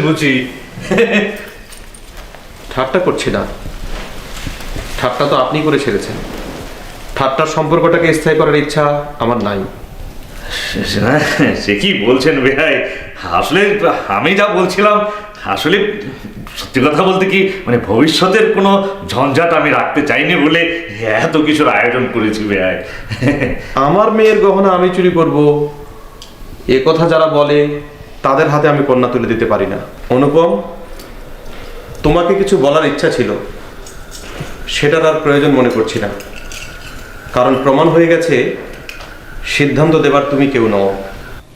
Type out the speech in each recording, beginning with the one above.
বুঝি। ঠাট্টা করছি না। ঠাট্টা তো আপনি করে ছেড়েছেন। ঠাট্টার সম্পর্কটাকে স্থায়ী করার ইচ্ছা আমার নাই। সে- কি বলছেন বেহাই? আসলে আমি যা বলছিলাম আসলে সত্যি কথা বলতে কি মানে ভবিষ্যতের কোনো ঝঞ্ঝাট আমি রাখতে চাইনি বলে এত কিছুর আয়োজন করেছি বেহাই। আমার মেয়ের গহনা আমি চুরি করব। এ কথা যারা বলে তাদের হাতে আমি কন্যা তুলে দিতে পারি না। অনুপম, তোমাকে কিছু বলার ইচ্ছা ছিল। সেটার আর প্রয়োজন মনে করছি না। কারণ প্রমাণ হয়ে গেছে, সিদ্ধান্ত দেবার তুমি কেউ নও।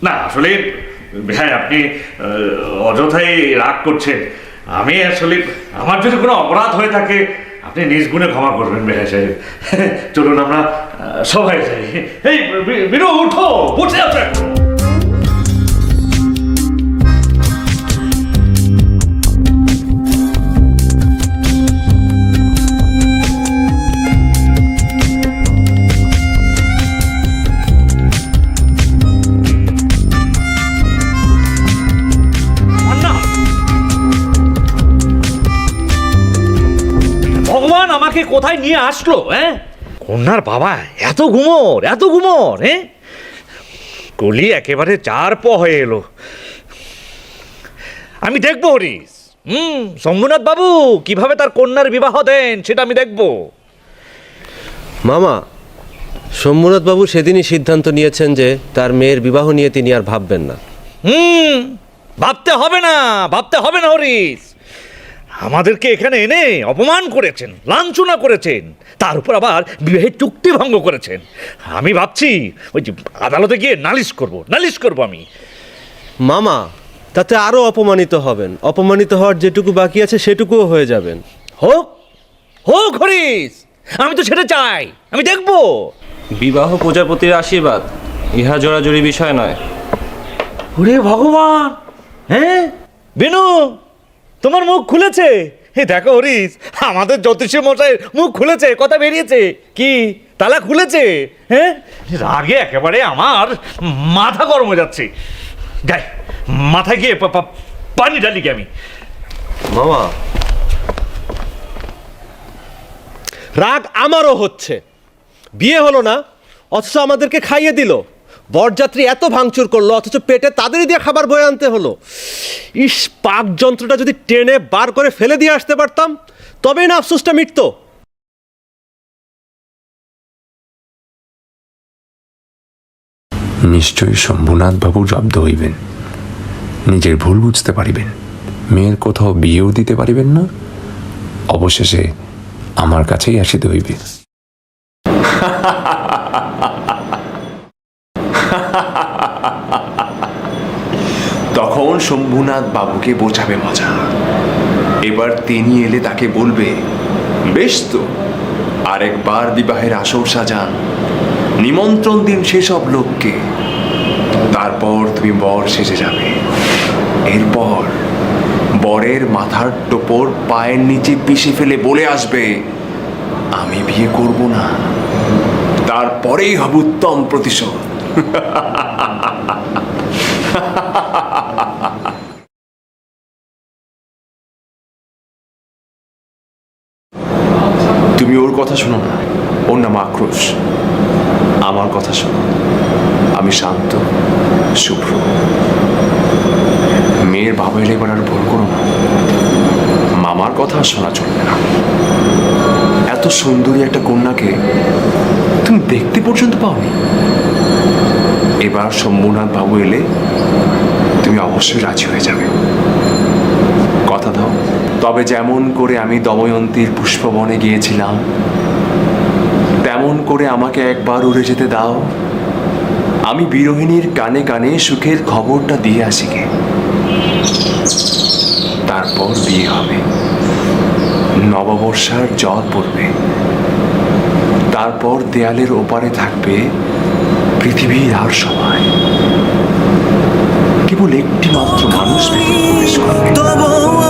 না, আসলে হ্যাঁ আপনি অযথাই রাগ করছেন। আমি আসলে, আমার যদি কোনো অপরাধ হয়ে থাকে, আপনি নিজ গুণে ক্ষমা করবেন বেহাই সাহেব। চলুন আমরা সবাই যাই। এই বিনু, উঠো, বসে আছে কোথায় নিয়ে আসলো হ্যাঁ? কন্যার বাবা এত ঘুমোর এত ঘুমোর হ্যাঁ? কলি একেবারে চার প হয়ে এলো। আমি দেখব হরিশ। হুম শম্ভুনাথ বাবু কীভাবে তার কন্যার বিবাহ দেন সেটা আমি দেখব। মামা শম্ভুনাথ বাবু সেদিনই সিদ্ধান্ত নিয়েছেন যে তার মেয়ের বিবাহ নিয়ে তিনি আর ভাববেন না। হুম ভাবতে হবে না ভাবতে হবে না হরিশ। আমাদেরকে এখানে এনে অপমান করেছেন লাঞ্ছনা করেছেন তার উপর আবার বিবাহের চুক্তি ভঙ্গ করেছেন। আমি ভাবছি ওই যে আদালতে গিয়ে নালিশ করব নালিশ করব আমি। মামা তাতে আরও অপমানিত হবেন। অপমানিত হওয়ার যেটুকু বাকি আছে সেটুকুও হয়ে যাবেন। হোক হোক হরিশ আমি তো সেটা চাই আমি দেখব। বিবাহ প্রজাপতির আশীর্বাদ ইহা জোড়াজুড়ি বিষয় নয়। ওরে ভগবান হ্যাঁ? বেনু তোমার মুখ খুলেছে? হে দেখো হরিশ আমাদের জ্যোতিষ মশাইয়ের মুখ খুলেছে কথা বেরিয়েছে। কি? তালা খুলেছে? হ্যাঁ রাগে একেবারে আমার মাথা গরম হয়ে যাচ্ছে। যাই মাথায় গিয়ে পানি ঢালি কি আমি। বাবা রাগ আমারও হচ্ছে। বিয়ে হলো না অথচ আমাদেরকে খাইয়ে দিল। বরযাত্রী এত ভাঙচুর করল, অথচ পেটে তাদেরই দিয়ে খাবার বয়ে আনতে হলো। ইস, পাক যন্ত্রটা যদি টেনে বার করে ফেলে দিয়ে আসতে পারতাম, তবেই না আফসোসটা মিটতো। নিশ্চয়ই শম্ভুনাথ বাবু জব্দ হইবেন। নিজের ভুল বুঝতে পারিবেন। মেয়ের কোথাও বিয়েও দিতে পারিবেন না। অবশেষে আমার কাছেই আসিতে হইবে। তখন শম্ভুনাথ বাবুকে বোঝাবে মজা। এবার তিনি এলে তাকে বলবে, বেশ তো, আরেকবার বিবাহের আসর সাজান। নিমন্ত্রণ দিন সেসব লোককে। তারপর তুমি বর সেজে যাবে। এরপর বরের মাথার টোপর পায়ের নিচে পিষে ফেলে বলে আসবে, আমি বিয়ে করব না। তারপরেই হবে উত্তম প্রতিশোধ। তুমি ওর কথা শোনো না। ওর নাম আক্রোশ। আমার কথা শোনো। আমি শান্ত, শুভ্র। মেয়ের বাবা এলে এবার আর ভুল করো না। মামার কথা শোনা চলবে না। এত সুন্দরী একটা কন্যাকে তুমি দেখতে পর্যন্ত পাওনি। এবার শম্ভুনাথ বাবু এলে তুমি অবশ্যই রাজি হয়ে যাবে। কথা দাও। তবে যেমন করে আমি দময়ন্তীর পুষ্পবনে গিয়েছিলাম, তেমন করে আমাকে একবার উড়ে যেতে দাও। আমি বিরোহিণীর কানে কানে সুখের খবরটা দিয়ে আসি গে। তারপর বিয়ে হবে। নববর্ষার জল পড়বে। তারপর দেয়ালের ওপারে থাকবে পৃথিবীর আর সবাই। কেবল একটি মাত্র মানুষ প্রবেশ করবে।